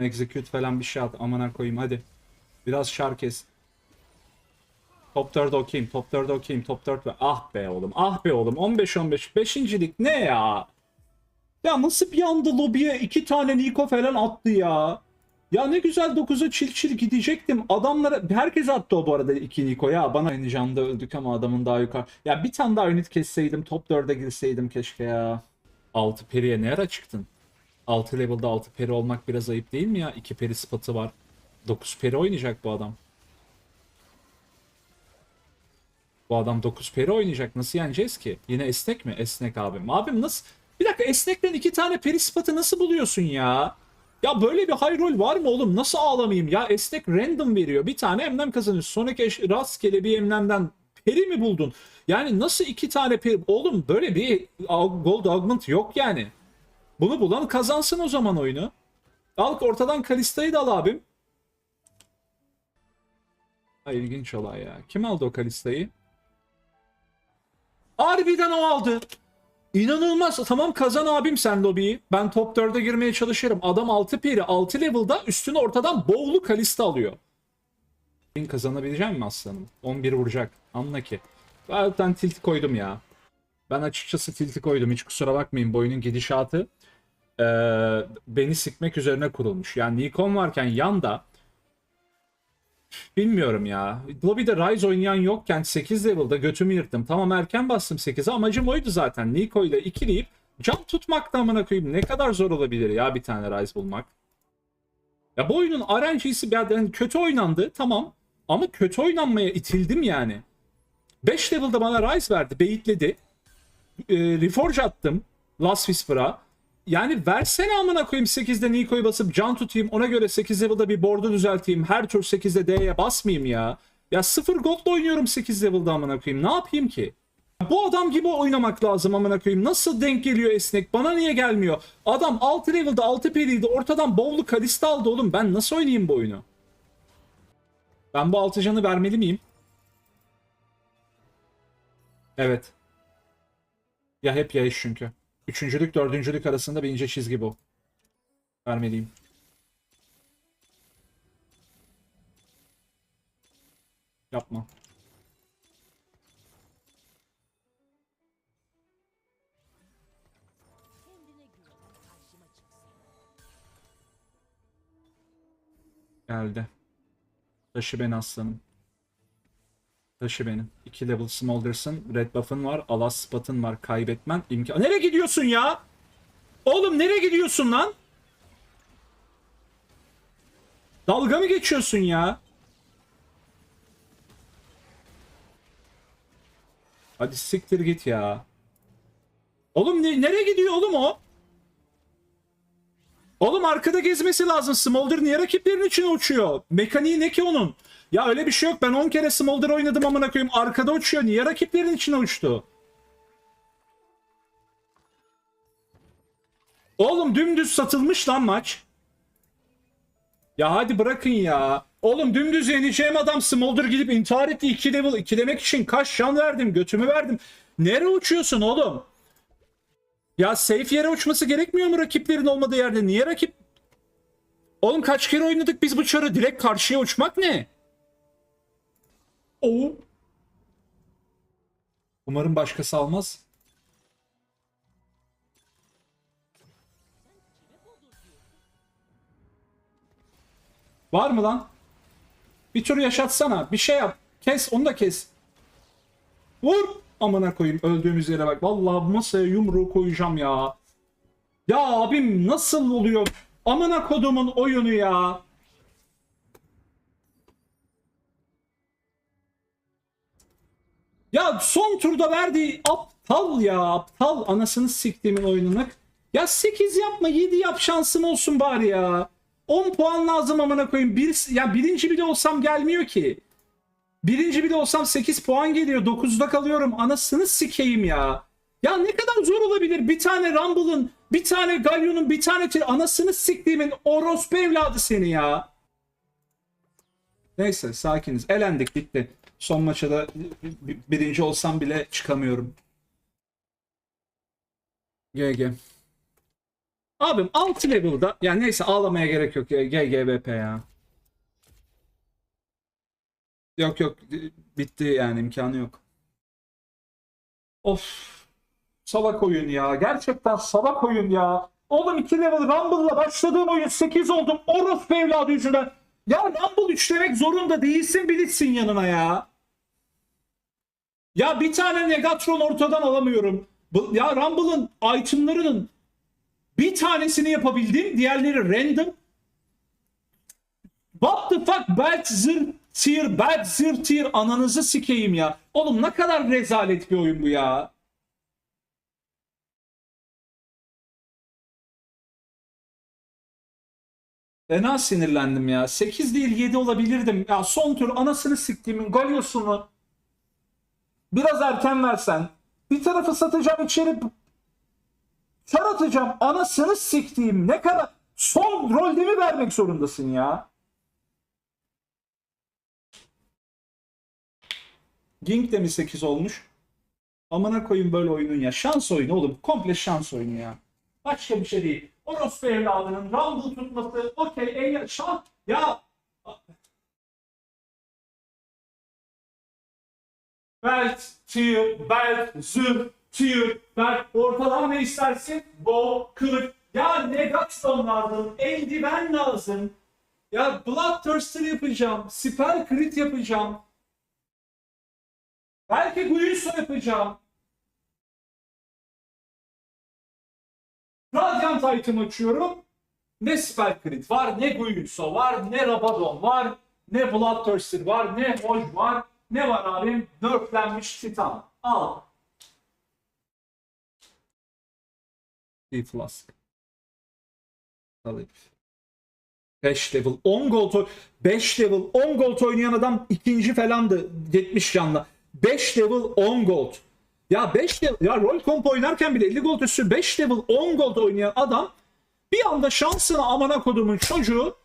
Execute falan bir şey at. Amına koyayım hadi. Biraz şar kes. Top 4 okeyim. Top 4 okeyim. Top 4 ve ah be oğlum. Ah be oğlum. 15-15. Beşincilik ne ya? Ya nasıl bir anda lobiye iki tane Niko falan attı ya? Ya ne güzel 9'a çil çil gidecektim. Adamlara herkes attı o bu arada iki Niko ya. Bana aynı canda öldük ama adamın daha yukarı. Ya bir tane daha unit kesseydim top 4'e girseydim keşke ya. 6 periye ne ara çıktın? 6 level'da 6 peri olmak biraz ayıp değil mi ya? 2 peri spatı var. 9 peri oynayacak bu adam. Bu adam 9 peri oynayacak. Nasıl yeneceğiz ki? Yine esnek mi? Esnek abim. Abim nasıl? Bir dakika esnekten iki tane peri spatı nasıl buluyorsun ya? Ya böyle bir high roll var mı oğlum? Nasıl ağlamayayım? Ya esnek random veriyor. Bir tane emlem kazanıyorsun. Sonraki eş, rastgele bir emlemden peri mi buldun? Yani nasıl iki tane peri? Oğlum böyle bir gold augment yok yani. Bunu bulan kazansın o zaman oyunu. Al ortadan Kalista'yı da al abim. Ha, ilginç olay ya. Kim aldı o Kalista'yı? Harbiden o aldı. İnanılmaz. Tamam kazan abim sen lobiyi. Ben top 4'e girmeye çalışırım. Adam 6 peri 6 level'da üstüne ortadan bowlu Kalista alıyor. Ben kazanabileceğim mi aslanım? 11 vuracak. Anla ki. Zaten tilt koydum ya. Ben açıkçası tilti koydum. Hiç kusura bakmayın. Bu oyunun gidişatı eee, beni sikmek üzerine kurulmuş. Yani Nikon varken yanda bilmiyorum ya. Lobby'de Rise oynayan yokken 8 level'da götümü yırttım. Tamam erken bastım 8'e. Amacım oydu zaten. Niko ile ikileyip can tutmak da amına koyayım. Ne kadar zor olabilir ya bir tane Rise bulmak. Ya bu oyunun RNG'si yani kötü oynandı. Tamam. Ama kötü oynanmaya itildim yani. 5 level'da bana Rise verdi. Beyitledi. E, Reforge attım. Last Whisper'a. Yani versene amına koyayım 8'de Niko'yu basıp can tutayım. Ona göre 8 level'da bir board'u düzelteyim. Her tur 8'de D'ye basmayayım ya. Ya 0 gold'la oynuyorum 8 level'da amına koyayım. Ne yapayım ki? Bu adam gibi oynamak lazım amına koyayım. Nasıl denk geliyor esnek? Bana niye gelmiyor? Adam 6 level'da 6 periydi. Ortadan bowl'u Kalista aldı oğlum. Ben nasıl oynayayım bu oyunu? Ben bu 6 canı vermeli miyim? Evet. Ya hep ya iş çünkü. Üçüncülük dördüncülük arasında bir ince çizgi bu. Vermeliyim. Yapma. Geldi. Taşı beni aslanım. Taşı benim. 2 level smoldersın. Red buff'ın var. Alas spot'ın var. Kaybetmen imkan. Nereye gidiyorsun ya? Oğlum nereye gidiyorsun lan? Dalga mı geçiyorsun ya? Hadi siktir git ya. Oğlum ne, nereye gidiyor oğlum o? Oğlum arkada gezmesi lazım. Smolder niye rakiplerin içine uçuyor? Mekaniği ne ki onun? Ya öyle bir şey yok. Ben 10 kere Smolder oynadım amına koyayım. Arkada uçuyor. Niye rakiplerin içine uçtu? Oğlum dümdüz satılmış lan maç. Ya hadi bırakın ya. Oğlum dümdüz yeneceğim adam Smolder gidip intihar etti 2 level. ikilemek için kaç şan verdim. Götümü verdim. Nereye uçuyorsun oğlum? Ya safe yere uçması gerekmiyor mu rakiplerin olmadığı yerde? Niye rakip... Oğlum kaç kere oynadık biz bu çarı? Direkt karşıya uçmak ne? Oo. Umarım başkası almaz. Var mı lan? Bir tur yaşatsana. Bir şey yap. Kes onu da kes. Vur. Amına koyayım öldüğümüz yere bak. Vallahi masaya yumruğu koyacağım ya. Ya abim nasıl oluyor? Amına kodumun oyunu ya. Ya son turda verdiği aptal ya aptal anasını siktiğimin oyununu. Ya 8 yapma 7 yap şansım olsun bari ya. 10 puan lazım amına koyayım. Bir, ya birinci bile olsam gelmiyor ki. Birinci bile olsam 8 puan geliyor. 9'da kalıyorum. Anasını sikeyim ya. Ya ne kadar zor olabilir? Bir tane Rumble'ın, bir tane Galyon'un, bir tane anasını siktiğimin orospu evladı seni ya. Neyse sakiniz. Elendik bitti. Son maça da bi- birinci olsam bile çıkamıyorum. GG. Abim 6 level'da yani neyse ağlamaya gerek yok ya GGVP ya. Yok yok bitti yani imkanı yok. Of. Salak oyun ya. Gerçekten salak oyun ya. Oğlum 2 level Rumble'la başladığım oyun 8 oldum. Orospu evladı yüzünden. Ya Rumble 3 demek zorunda değilsin bilitsin yanına ya. Ya bir tane Negatron ortadan alamıyorum. Ya Rumble'ın itemlarının bir tanesini yapabildim. Diğerleri random. What the fuck? Belt zır tier, belt zır tier ananızı sikeyim ya. Oğlum ne kadar rezalet bir oyun bu ya. Fena sinirlendim ya. 8 değil 7 olabilirdim. Ya son tur anasını siktiğimin Galyos'unu biraz erken versen. Bir tarafı satacağım içeri kar atacağım. Anasını siktiğim ne kadar son rolde mi vermek zorundasın ya? Ging de mi 8 olmuş? Amına koyayım böyle oyunun ya. Şans oyunu oğlum. Komple şans oyunu ya. Başka bir şey değil. Orospu evladının Rumble tutması okey en şans ya belt, tier, belt, zırh, tier, belt, ortadan ne istersin? Bo, kılıç. Ya Negatron lazım, eldiven lazım. Ya Bloodthirster yapacağım, Spell Crit yapacağım. Belki Guinsoo yapacağım. Radiant item açıyorum. Ne Spell Crit var, ne Guinsoo var, ne Rabadon var, ne Bloodthirster var, ne Hoj var. Ne var abim? Nerflenmiş Titan. Al. Bir flask. Alayım. 5 level 10 gold oy- 5 level 10 gold oynayan adam ikinci falandı 70 canla. 5 level 10 gold. Ya 5 level ya rol comp oynarken bile 50 gold üstü 5 level 10 gold oynayan adam bir anda şansına amana kodumun çocuğu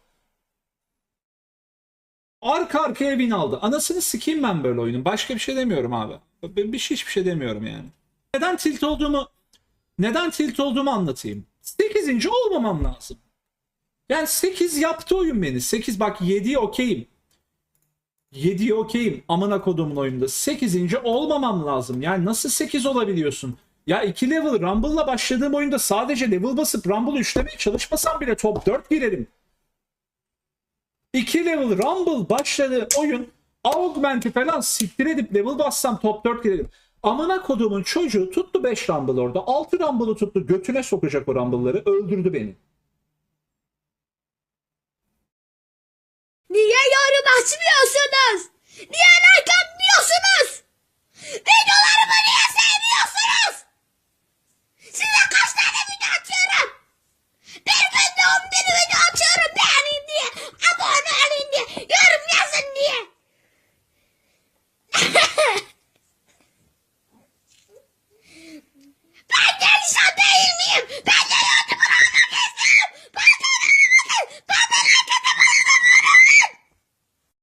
arka arkaya win aldı. Anasını sikeyim ben böyle oyunun. Başka bir şey demiyorum abi. Ben bir şey hiçbir şey demiyorum yani. Neden tilt olduğumu neden tilt olduğumu anlatayım. 8. olmamam lazım. Yani 8 yaptı oyun beni. 8 bak 7'ye okeyim. 7'ye okeyim. Amına kodumun oyunda. 8. olmamam lazım. Yani nasıl 8 olabiliyorsun? Ya 2 level Rumble'la başladığım oyunda sadece level basıp Rumble'ı üçlemeye çalışmasam bile top 4 girerim. 2 level Rumble başladı oyun Augment'i falan siktir edip level bassam top 4 girerim. Amına kodumun çocuğu tuttu 5 Rumble orada. 6 Rumble'ı tuttu götüne sokacak o Rumble'ları öldürdü beni. Niye yorum açmıyorsun